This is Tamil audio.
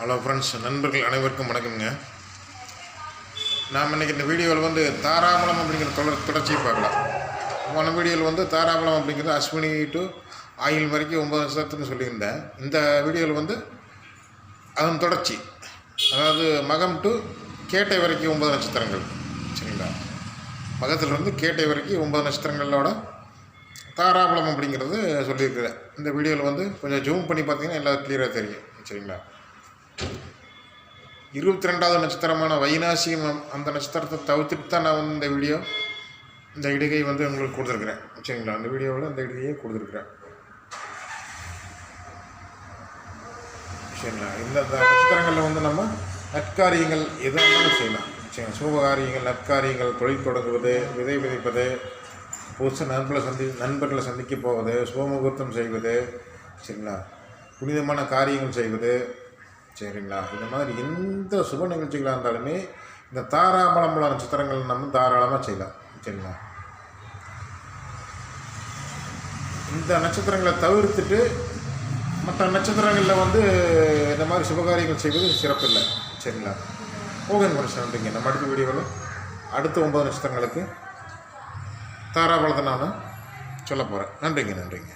ஹலோ ஃப்ரெண்ட்ஸ் நண்பர்கள் அனைவருக்கும் வணக்கம்ங்க. நாம் இன்றைக்கி இந்த வீடியோவில் வந்து தாராபலம் அப்படிங்கிற தொடர் தொடர்ச்சியை பார்க்கலாம். போன வீடியோவில் வந்து தாராபலம் அப்படிங்கிறது அஸ்வினி டு ஆயில் வரைக்கும் ஒம்பது வருஷத்துன்னு சொல்லியிருந்தேன். இந்த வீடியோவில் வந்து அதன் தொடர்ச்சி. அதாவது மகம் டு கேட்டை வரைக்கும் ஒன்பது நட்சத்திரங்கள். சரிங்களா? மகத்திலிருந்து கேட்டை வரைக்கும் ஒன்பது நட்சத்திரங்களோட தாராபலம் அப்படிங்கிறது சொல்லியிருக்கிறேன். இந்த வீடியோவில் வந்து கொஞ்சம் ஜூம் பண்ணி பார்த்தீங்கன்னா எல்லாம் கிளியராக தெரியும். சரிங்களா? இருபத்தி ரெண்டாவது நட்சத்திரமான வைனாசியம் அந்த நட்சத்திரத்தை தவிர்த்துட்டு தான் நான் வந்து இந்த வீடியோ இந்த இடுகை வந்து உங்களுக்கு கொடுத்துருக்குறேன். சரிங்களா? அந்த வீடியோவில் அந்த இடுகையை கொடுத்துருக்குறேன். சரிங்களா? இந்த இந்த நட்சத்திரங்களில் வந்து நம்ம நற்காரியங்கள் எதாக இருந்தாலும் செய்யலாம். சரிங்களா? சுபகாரியங்கள் நற்காரியங்கள் தொழில் தொடங்குவது விதை விதைப்பது புதுசு நண்பர்களை சந்தி நண்பர்களை சந்திக்க போவது சுபமுகூர்த்தம் செய்வது சரிங்களா? புனிதமான காரியங்கள் செய்வது சரிங்களா? இந்த மாதிரி எந்த சுப நிகழ்ச்சிகளாக இருந்தாலுமே இந்த தாராமலம்பல நட்சத்திரங்கள் நம்ம தாராளமாக செய்யலாம். சரிங்களா? இந்த நட்சத்திரங்களை தவிர்த்துட்டு மற்ற நட்சத்திரங்களில் வந்து இந்த மாதிரி சுபகாரியங்கள் செய்வது சிறப்பில்லை சரிங்களா? ஓகே மனுஷன் நன்றிங்க. நம்ம அடுத்த வீடியோவில் அடுத்த ஒன்பது நட்சத்திரங்களுக்கு தாராபலத்தை நான் சொல்ல போகிறேன் நன்றிங்க நன்றிங்க.